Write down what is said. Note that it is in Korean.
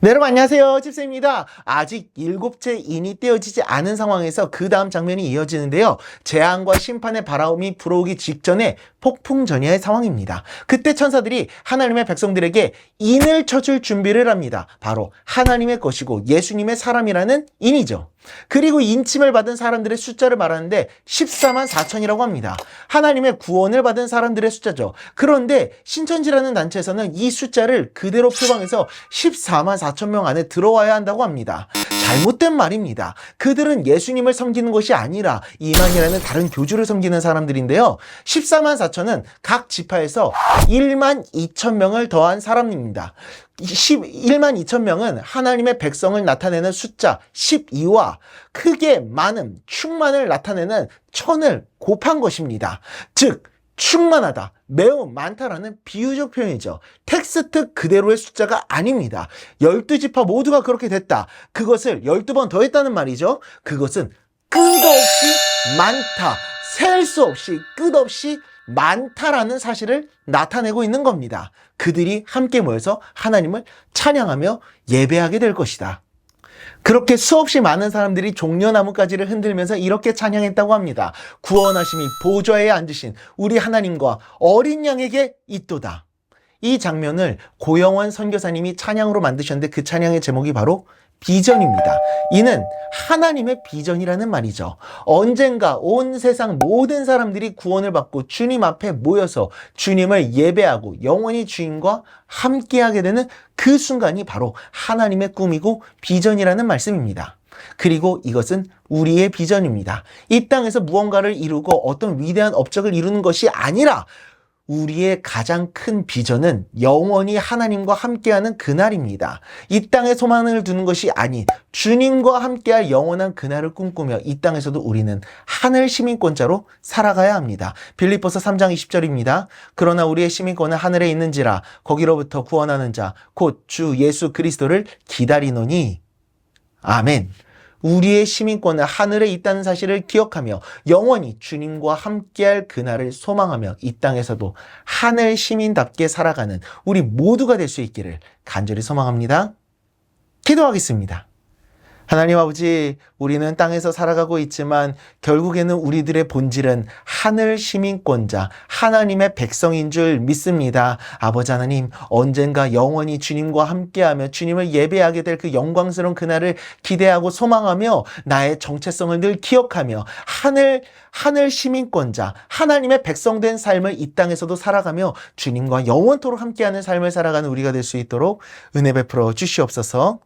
네, 여러분 안녕하세요. 집세입니다. 아직 일곱째 인이 떼어지지 않은 상황에서 그 다음 장면이 이어지는데요. 재앙과 심판의 바라움이 불어오기 직전에 폭풍 전야의 상황입니다. 그때 천사들이 하나님의 백성들에게 인을 쳐줄 준비를 합니다. 바로 하나님의 것이고 예수님의 사람이라는 인이죠. 그리고 인침을 받은 사람들의 숫자를 말하는데 14만 4천이라고 합니다. 하나님의 구원을 받은 사람들의 숫자죠. 그런데 신천지라는 단체에서는 이 숫자를 그대로 표방해서 14만 4천 명 안에 들어와야 한다고 합니다. 잘못된 말입니다. 그들은 예수님을 섬기는 것이 아니라 이만이라는 다른 교주를 섬기는 사람들인데요. 14만 4천은 각 지파에서 1만 2천 명을 더한 사람입니다. 11만 2천 명은 하나님의 백성을 나타내는 숫자 12와 크게 많음, 충만을 나타내는 천을 곱한 것입니다. 즉, 충만하다, 매우 많다라는 비유적 표현이죠. 텍스트 그대로의 숫자가 아닙니다. 12지파 모두가 그렇게 됐다. 그것을 12번 더했다는 말이죠. 그것은 끝없이 많다. 셀 수 없이 끝없이 많다라는 사실을 나타내고 있는 겁니다. 그들이 함께 모여서 하나님을 찬양하며 예배하게 될 것이다. 그렇게 수없이 많은 사람들이 종려나무가지를 흔들면서 이렇게 찬양했다고 합니다. 구원하심이 보좌에 앉으신 우리 하나님과 어린 양에게 있도다. 이 장면을 고영원 선교사님이 찬양으로 만드셨는데 그 찬양의 제목이 바로 비전입니다. 이는 하나님의 비전이라는 말이죠. 언젠가 온 세상 모든 사람들이 구원을 받고 주님 앞에 모여서 주님을 예배하고 영원히 주님과 함께하게 되는 그 순간이 바로 하나님의 꿈이고 비전이라는 말씀입니다. 그리고 이것은 우리의 비전입니다. 이 땅에서 무언가를 이루고 어떤 위대한 업적을 이루는 것이 아니라 우리의 가장 큰 비전은 영원히 하나님과 함께하는 그날입니다. 이 땅에 소망을 두는 것이 아닌 주님과 함께할 영원한 그날을 꿈꾸며 이 땅에서도 우리는 하늘 시민권자로 살아가야 합니다. 빌립보서 3장 20절입니다. 그러나 우리의 시민권은 하늘에 있는지라 거기로부터 구원하는 자 곧 주 예수 그리스도를 기다리노니 아멘. 우리의 시민권은 하늘에 있다는 사실을 기억하며 영원히 주님과 함께할 그날을 소망하며 이 땅에서도 하늘 시민답게 살아가는 우리 모두가 될 수 있기를 간절히 소망합니다. 기도하겠습니다. 하나님 아버지, 우리는 땅에서 살아가고 있지만 결국에는 우리들의 본질은 하늘 시민권자, 하나님의 백성인 줄 믿습니다. 아버지 하나님, 언젠가 영원히 주님과 함께하며 주님을 예배하게 될 그 영광스러운 그날을 기대하고 소망하며 나의 정체성을 늘 기억하며 하늘, 하늘 시민권자, 하나님의 백성된 삶을 이 땅에서도 살아가며 주님과 영원토록 함께하는 삶을 살아가는 우리가 될 수 있도록 은혜 베풀어 주시옵소서.